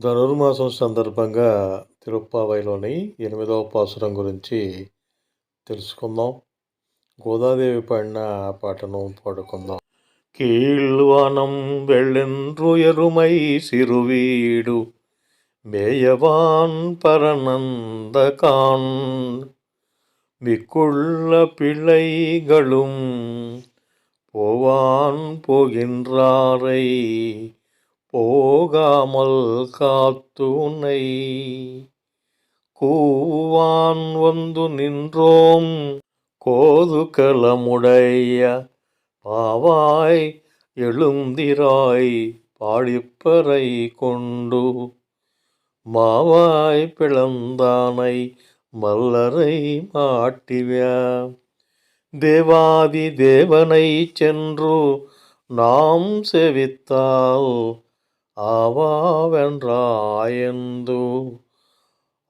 ధనుర్మాసం సందర్భంగా తిరుప్పావైలోని ఎనిమిదవ పాసురం గురించి తెలుసుకుందాం గోదాదేవి పాడిన పాటను పాడుకుందాం కీళ్వానం వెళ్ళెన్రు ఎరుమై సిరువీడు మేయవాన్ பரநந்தகான் விக்குள்ள பிள்ளைகளும் போவான் போகின்றாரை போகாமல் காத்துனை கூவான் வந்து நின்றோம் கோதுகலமுடைய பாவாய் எழுந்திராய் பாழிப்பறை கொண்டு. மாவாய் பிளந்தானை மல்லரை மாட்டிவ்யா தேவாதி தேவனை சென்று நாம் செவித்தால் ఆవావెన్రాయందు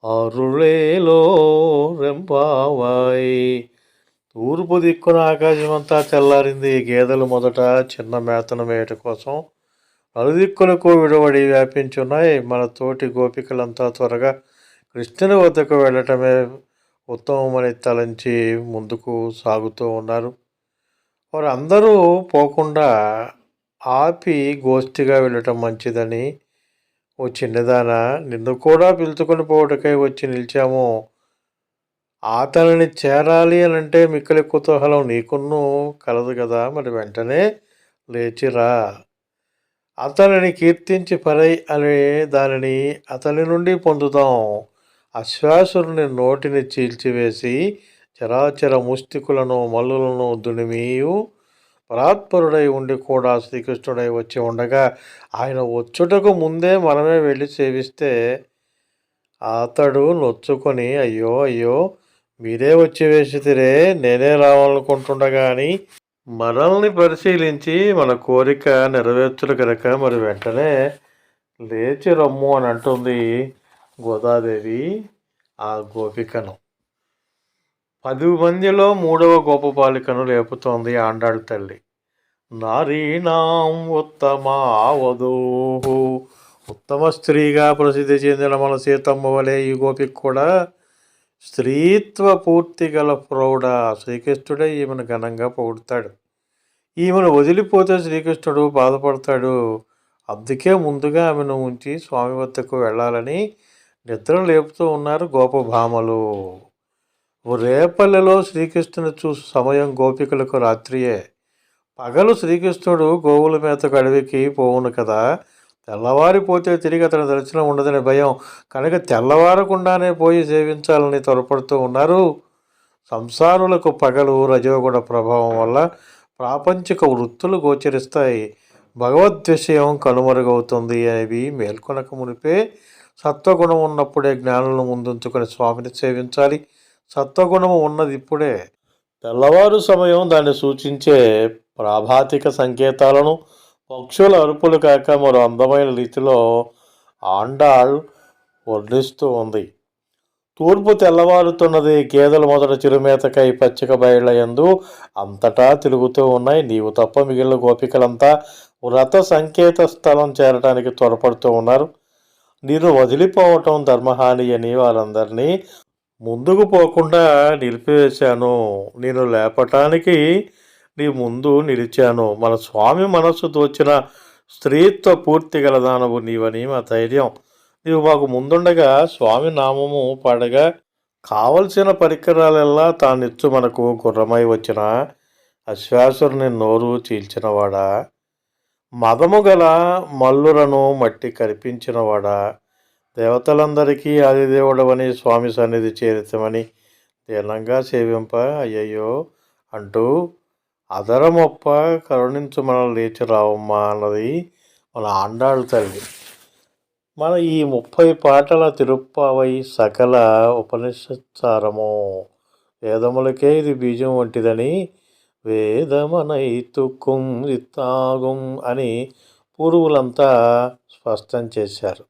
అరుళేలో రెంపావాయి తూర్పు దిక్కున ఆకాశమంతా తెల్లారింది గేదెలు మొదట చిన్న మేతను వేట కోసం నలుదిక్కులకు విడవడి వ్యాపించున్నాయి. మన తోటి గోపికలంతా త్వరగా కృష్ణుని వద్దకు వెళ్ళటమే ఉత్తమమని తలంచి ముందుకు సాగుతూ ఉన్నారు. వారు అందరూ పోకుండా ఆపి గోష్ఠిగా వెళ్ళటం మంచిదని ఓ చిన్నదాన నిన్ను కూడా పిలుచుకొని పోవటకై వచ్చి నిలిచాము. అతనిని చేరాలి అని అంటే మిక్కలి కుతూహలం నీకున్ను కలదు కదా మరి వెంటనే లేచిరా. అతనిని కీర్తించి పరై అనే దానిని అతని నుండి పొందుతాం అశ్వాసురుని నోటిని చీల్చివేసి చరాచర ముష్టికులను మల్లులను దునిమీయు పరాత్పరుడై ఉండి కూడా శ్రీకృష్ణుడై వచ్చి ఉండగా ఆయన వచ్చుటకు ముందే మనమే వెళ్ళి సేవిస్తే అతడు నొచ్చుకొని అయ్యో అయ్యో మీరే వచ్చి వేసితిరే నేనే రావాలనుకుంటుండగా అని మనల్ని పరిశీలించి మన కోరిక నెరవేర్చులు కనుక మరి వెంటనే లేచి రమ్ము అని అంటుంది గోదాదేవి ఆ గోపికను. పది మందిలో మూడవ గోపపాలికను లేపుతోంది ఆండాళ్ళ తల్లి. నారీణాం ఉత్తమావధూ. ఉత్తమ స్త్రీగా ప్రసిద్ధి చెందిన మన సీతమ్మ వలె ఈ గోపికి కూడా స్త్రీత్వ పూర్తి గల ప్రౌఢ శ్రీకృష్ణుడే ఈమెను ఘనంగా పొగుడతాడు. ఈమెను వదిలిపోతే శ్రీకృష్ణుడు బాధపడతాడు. అందుకే ముందుగా ఆమెను ఉంచి స్వామి వద్దకు వెళ్ళాలని నిద్ర లేపుతూ ఉన్నారు గోపభామలు రేపల్లెలో శ్రీకృష్ణుని చూసు సమయం గోపికలకు రాత్రియే. పగలు శ్రీకృష్ణుడు గోవుల మేతకు అడవికి పోవును కదా. తెల్లవారిపోతే తిరిగి అతని దర్శనం ఉండదని భయం. కనుక తెల్లవారకుండానే పోయి సేవించాలని త్వరపడుతూ ఉన్నారు. సంసారులకు పగలు రజోగుణ ప్రభావం వల్ల ప్రాపంచిక వృత్తులు గోచరిస్తాయి. భగవద్విషయం కనుమరుగవుతుంది అనేవి మేల్కొనక మునిపే సత్వగుణం ఉన్నప్పుడే జ్ఞానులను ముందుంచుకొని స్వామిని సేవించాలి. సత్వగుణము ఉన్నది ఇప్పుడే. తెల్లవారు సమయం దాన్ని సూచించే ప్రాభాతిక సంకేతాలను పక్షుల అరుపులు కాక మరో అందమైన రీతిలో ఆండాళ్ వర్ణిస్తూ ఉంది. తూర్పు తెల్లవారుతున్నది గేదెలు మొదట చిరుమేతకై పచ్చిక బయళ్ళయందు అంతటా తిరుగుతూ ఉన్నాయి. నీవు తప్ప మిగిలిన గోపికలంతా వ్రత సంకేత స్థలం చేరటానికి త్వరపడుతూ ఉన్నారు. నేను వదిలిపోవటం ధర్మహాని అని వాళ్ళందరినీ ముందుకు పోకుండా నిలిపివేశాను. నేను లేపటానికి నీ ముందు నిలిచాను. మన స్వామి మనస్సు తోచిన స్త్రీత్వ పూర్తి గలదానవు నీవని మా ధైర్యం. నీవు మాకు ముందుండగా స్వామి నామము పాడగా కావలసిన పరికరాలెల్లా తానిచ్చు మనకు గుర్రమై వచ్చిన అశ్వాసుని నోరు చీల్చినవాడా. మదము గల మల్లులను మట్టి కరిపించినవాడా. దేవతలందరికీ ఆదిదేవుడవని స్వామి సన్నిధి చేరితమని దీనంగా సేవింప అయ్యయ్యో అంటూ అదరమొప్ప కరుణించు మనం లేచి రావమ్మా అన్నది మన ఆండాళ్ళ తల్లి. మన ఈ ముప్పై పాటల తిరుప్పావై సకల ఉపనిషత్సారము వేదములకే ఇది బీజం వంటిదని వేదమనైతుకుం ఇత్తాగుం అని పూర్వులంతా స్పష్టం చేశారు.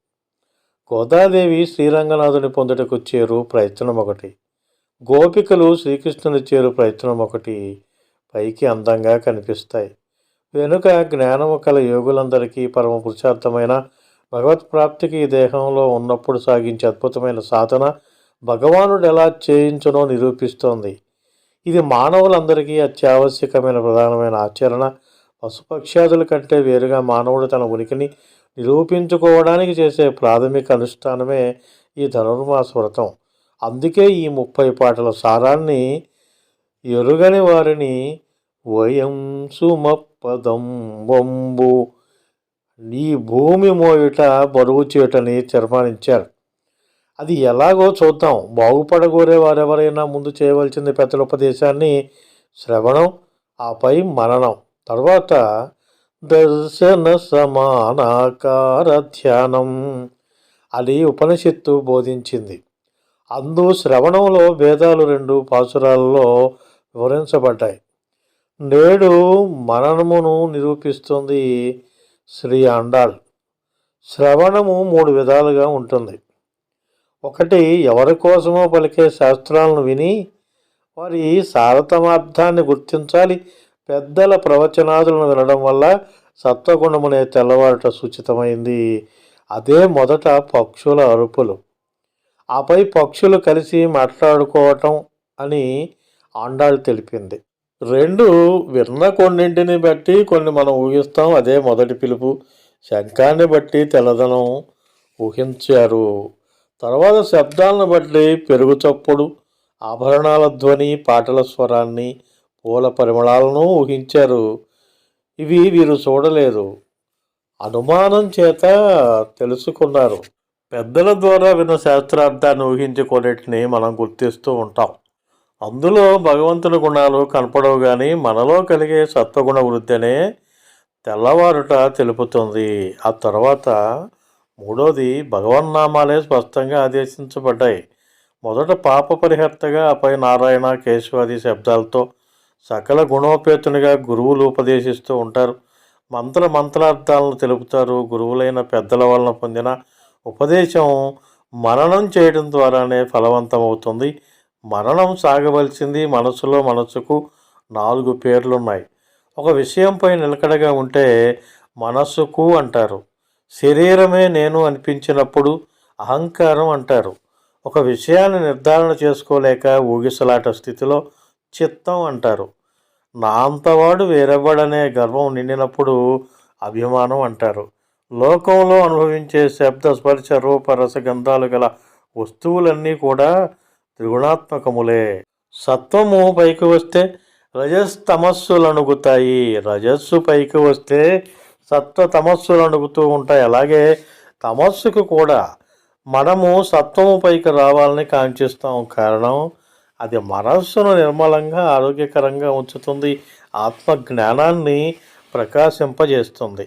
గోదాదేవి శ్రీరంగనాథుని పొందుటకు చేరు ప్రయత్నం ఒకటి గోపికలు శ్రీకృష్ణుని చేరు ప్రయత్నం ఒకటి పైకి అందంగా కనిపిస్తాయి. వెనుక జ్ఞానము కల యోగులందరికీ పరమ పురుషార్థమైన భగవత్ ప్రాప్తికి ఈ దేహంలో ఉన్నప్పుడు సాగించే అద్భుతమైన సాధన భగవానుడు ఎలా చేయించునో నిరూపిస్తోంది. ఇది మానవులందరికీ అత్యావశ్యకమైన ప్రధానమైన ఆచరణ. పశుపక్ష్యాదుల కంటే వేరుగా మానవుడు తన ఉనికిని నిరూపించుకోవడానికి చేసే ప్రాథమిక అనుష్ఠానమే ఈ ధనుర్మాస వ్రతం అందుకే ఈ ముప్పై పాటల సారాన్ని ఎరుగని వారిని వయం సుమపదం వంబు ఈ భూమి మోయుట బరువు చేయటని తీర్మానించారు. అది ఎలాగో చూద్దాం. బాగుపడగోరే వారెవరైనా ముందు చేయవలసింది పెద్దల ఉపదేశాన్ని శ్రవణం ఆపై మననం. తర్వాత దర్శన సమానాకార ధ్యానం అని ఉపనిషత్తు బోధించింది. అందు శ్రవణంలో భేదాలు రెండు పాసురాలలో వివరించబడ్డాయి. నేడు మననమును నిరూపిస్తుంది శ్రీ అండాల్ శ్రవణము మూడు విధాలుగా ఉంటుంది. ఒకటి ఎవరి కోసమో పలికే శాస్త్రాలను విని వారి సారతమార్థాన్ని గుర్తించాలి పెద్దల ప్రవచనాదులను వినడం వల్ల సత్వగుణమునే తెల్లవారుట సూచితమైంది. అదే మొదట పక్షుల అరుపులు. ఆపై పక్షులు కలిసి మాట్లాడుకోవటం అని ఆండాళ్ళు తెలిపింది. రెండు విన్న కొన్నింటిని బట్టి కొన్ని మనం ఊహిస్తాం. అదే మొదటి పిలుపు. శంఖాన్ని బట్టి తెల్లదనం ఊహించారు. తర్వాత శబ్దాలను బట్టి పెరుగు చప్పుడు ఆభరణాల ధ్వని పాటల స్వరాన్ని పూల పరిమళాలను ఊహించారు. ఇవి వీరు చూడలేదు. అనుమానం చేత తెలుసుకున్నారు. పెద్దల ద్వారా విన్న శాస్త్రార్థాన్ని ఊహించుకునేటిని మనం గుర్తిస్తూ ఉంటాం. అందులో భగవంతుని గుణాలు కనపడవు కానీ మనలో కలిగే సత్వగుణ వృద్ధినే తెల్లవారుట తెలుపుతుంది. ఆ తర్వాత మూడోది భగవన్నామాలే స్పష్టంగా ఆదేశించబడ్డాయి. మొదట పాప పరిహర్తగా ఆపై నారాయణ కేశవాది శబ్దాలతో సకల గుణోపేతునిగా గురువులు ఉపదేశిస్తూ ఉంటారు. మంత్ర మంత్రార్థాలను తెలుపుతారు. గురువులైన పెద్దల వలన పొందిన ఉపదేశం మననం చేయడం ద్వారానే ఫలవంతమవుతుంది. మననం సాగవలసింది మనసులో మనసుకు నాలుగు పేర్లున్నాయి. ఒక విషయంపై నిలకడగా ఉంటే మనసుకు అంటారు. శరీరమే నేను అనిపించినప్పుడు అహంకారం అంటారు. ఒక విషయాన్ని నిర్ధారణ చేసుకోలేక ఊగిసలాట స్థితిలో చిత్తం అంటారు. నా అంతవాడు వేరెవ్వడనే గర్వం నిండినప్పుడు అభిమానం అంటారు. లోకంలో అనుభవించే శబ్ద స్పర్శ రూప రసగంధాలు గల వస్తువులన్నీ కూడా త్రిగుణాత్మకములే. సత్వము పైకి వస్తే రజస్ తమస్సులు అణుగుతాయి రజస్సు పైకి వస్తే సత్వ తమస్సులు అణుగుతూ ఉంటాయి. అలాగే తమస్సుకు కూడా మనము సత్వము పైకి రావాలని కాంక్షిస్తాం. కారణం అది మనస్సును నిర్మలంగా ఆరోగ్యకరంగా ఉంచుతుంది. ఆత్మ జ్ఞానాన్ని ప్రకాశింపజేస్తుంది.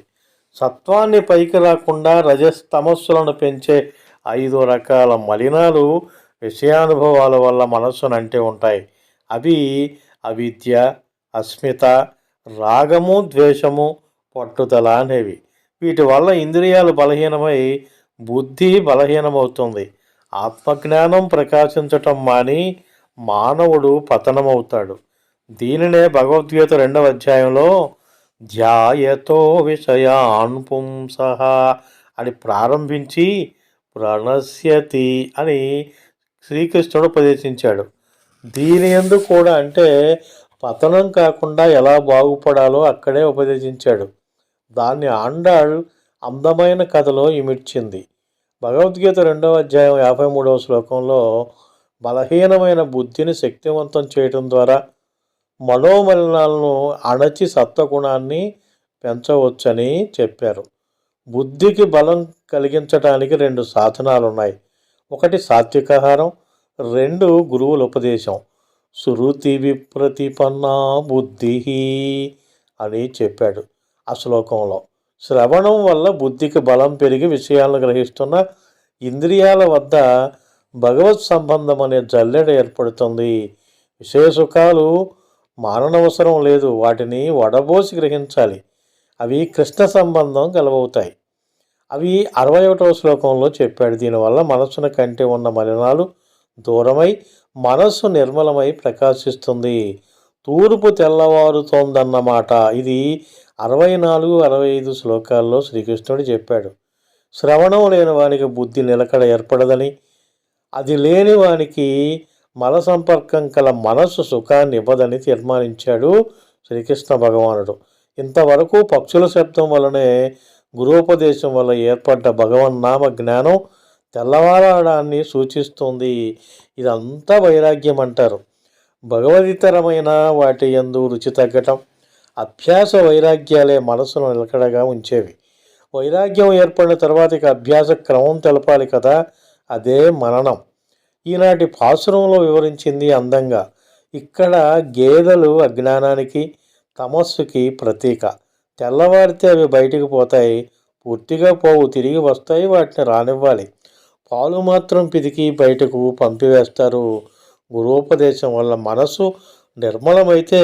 సత్వాన్ని పైకి రాకుండా రజస్తమస్సులను పెంచే ఐదు రకాల మలినాలు విషయానుభవాల వల్ల మనస్సును అంటే ఉంటాయి. అవి అవిద్య అస్మిత రాగము ద్వేషము పట్టుదల అనేవి. వీటి వల్ల ఇంద్రియాలు బలహీనమై బుద్ధి బలహీనమవుతుంది. ఆత్మజ్ఞానం ప్రకాశించటం మాని మానవుడు పతనమవుతాడు. దీనినే భగవద్గీత రెండవ అధ్యాయంలో ధ్యాయతో విషయాన్ పుంసః అని ప్రారంభించి ప్రణశ్యతి అని శ్రీకృష్ణుడు ఉపదేశించాడు. దీని ఎందుకు కూడా అంటే పతనం కాకుండా ఎలా బాగుపడాలో అక్కడే ఉపదేశించాడు. దాన్ని ఆండాళ్ అందమైన కథలో ఇమిడ్చింది. భగవద్గీత రెండవ అధ్యాయం యాభై మూడవ శ్లోకంలో బలహీనమైన బుద్ధిని శక్తివంతం చేయటం ద్వారా మనోమలినాలను అణచి సత్వగుణాన్ని పెంచవచ్చని చెప్పారు. బుద్ధికి బలం కలిగించడానికి రెండు సాధనాలు ఉన్నాయి ఒకటి సాత్వికాహారం రెండు గురువుల ఉపదేశం. శృతి విప్రతిపన్నా బుద్ధి అని చెప్పాడు ఆ శ్లోకంలో. శ్రవణం వల్ల బుద్ధికి బలం పెరిగి విషయాలను గ్రహిస్తున్న ఇంద్రియాల వద్ద భగవత్ సంబంధం అనే జల్లెడ ఏర్పడుతుంది. విషయ సుఖాలు మాననవసరం లేదు. వాటిని వడబోసి గ్రహించాలి. అవి కృష్ణ సంబంధం గలవవుతాయి. అవి అరవై ఒకటవ శ్లోకంలో చెప్పాడు. దీనివల్ల మనస్సును కంటే ఉన్న మలినాలు దూరమై మనస్సు నిర్మలమై ప్రకాశిస్తుంది. తూర్పు తెల్లవారుతోందన్నమాట. ఇది అరవై నాలుగు అరవై ఐదు శ్లోకాల్లో శ్రీకృష్ణుడు చెప్పాడు. శ్రవణం లేని వానికి బుద్ధి నిలకడ ఏర్పడదని అది లేని వానికి మల సంపర్కం కల మనస్సు సుఖాన్ని ఇవ్వదని తీర్మానించాడు శ్రీకృష్ణ భగవానుడు. ఇంతవరకు పక్షుల శబ్దం వలనే గురోపదేశం వల్ల ఏర్పడ్డ భగవన్నామ జ్ఞానం తెల్లవారడాన్ని సూచిస్తుంది. ఇదంతా వైరాగ్యం అంటారు భగవదితరమైన వాటి యందు రుచి తగ్గటం అభ్యాస వైరాగ్యాలే మనసును నిలకడగా ఉంచేవి. వైరాగ్యం ఏర్పడిన తర్వాత ఇక అభ్యాస క్రమం తెలపాలి కదా. అదే మననం. ఈనాటి పాసురంలో వివరించింది అందంగా ఇక్కడ గేదెలు అజ్ఞానానికి తమస్సుకి ప్రతీక. తెల్లవారితే అవి బయటికి పోతాయి పూర్తిగా పోవు తిరిగి వస్తాయి వాటిని రానివ్వాలి. పాలు మాత్రం పితికి బయటకు పంపివేస్తారు. గురోపదేశం వల్ల మనసు నిర్మలమైతే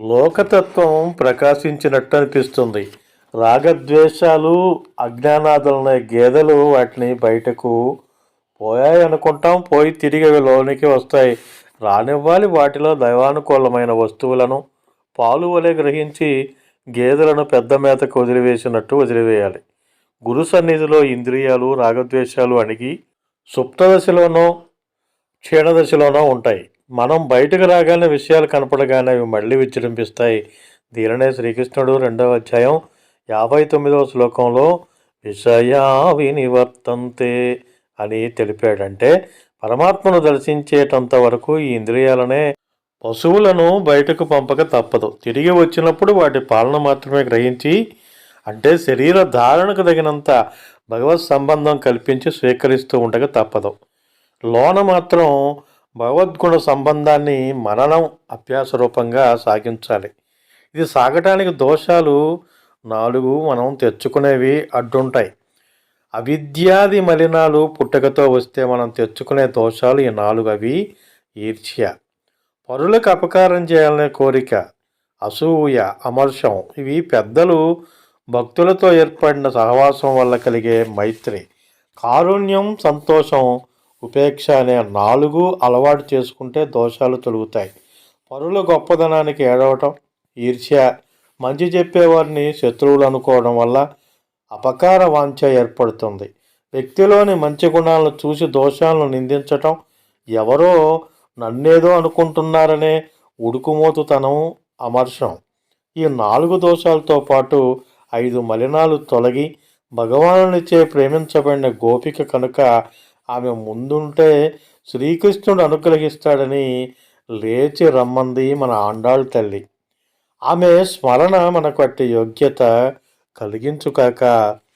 లోకతత్వం ప్రకాశించినట్టు అనిపిస్తుంది రాగద్వేషాలు అజ్ఞానాదులనే గేదెలు వాటిని బయటకు పోయాయి అనుకుంటాం పోయి తిరిగి అవి లోనికి వస్తాయి. రానివ్వాలి వాటిలో దైవానుకూలమైన వస్తువులను. పాలు వలె గ్రహించి గేదెలను పెద్ద మేతకు వదిలివేసినట్టు వదిలివేయాలి. గురు సన్నిధిలో ఇంద్రియాలు రాగద్వేషాలు అణిగి సుప్తదశలోనో దశలోనో క్షీణ ఉంటాయి. మనం బయటకు రాగానే విషయాలు కనపడగానే అవి మళ్ళీ విజృంభిస్తాయి. దీనినే శ్రీకృష్ణుడు రెండవ అధ్యాయం యాభై తొమ్మిదవ శ్లోకంలో విషయా వినివర్తంతే. అని తెలిపాడంటే పరమాత్మను దర్శించేటంత వరకు ఈ ఇంద్రియాలనే పశువులను బయటకు పంపక తప్పదు. తిరిగి వచ్చినప్పుడు వాటి పాలన మాత్రమే గ్రహించి అంటే శరీర ధారణకు తగినంత భగవత్ సంబంధం కల్పించి స్వీకరిస్తూ ఉండక తప్పదు. లోన మాత్రం భగవద్గుణ సంబంధాన్ని మననం అభ్యాస రూపంగా సాగించాలి. ఇది సాగటానికి దోషాలు నాలుగు మనం తెచ్చుకునేవి అడ్డుంటాయి. అవిద్యాది మలినాలు పుట్టకతో వస్తే మనం తెచ్చుకునే దోషాలు ఈ నాలుగు అవి ఈర్ష్య. పరులకు అపకారం చేయాలనే కోరిక. అసూయ అమర్షం ఇవి పెద్దలు భక్తులతో ఏర్పడిన సహవాసం వల్ల కలిగే మైత్రి. కారుణ్యం సంతోషం ఉపేక్ష అనే నాలుగు అలవాటు చేసుకుంటే దోషాలు తొలుగుతాయి. పరుల గొప్పదనానికి ఏడవటం ఈర్ష్య. మంచి చెప్పేవారిని శత్రువులు అనుకోవడం వల్ల అపకార వాంఛ ఏర్పడుతుంది. వ్యక్తిలోని మంచి గుణాలను చూసి దోషాలను నిందించటం ఎవరో నన్నేదో అనుకుంటున్నారనే ఉడుకుమోతుతనం అమర్షం. ఈ నాలుగు దోషాలతో పాటు ఐదు మలినాలు తొలగి భగవానునిచే ప్రేమించబడిన గోపిక కనుక ఆమె ముందుంటే శ్రీకృష్ణుడు అనుగ్రహిస్తాడని లేచి రమ్మంది మన ఆండాళ్ తల్లి. ఆమె స్మరణ మనకు అట్టి యోగ్యత కలిగించుకాక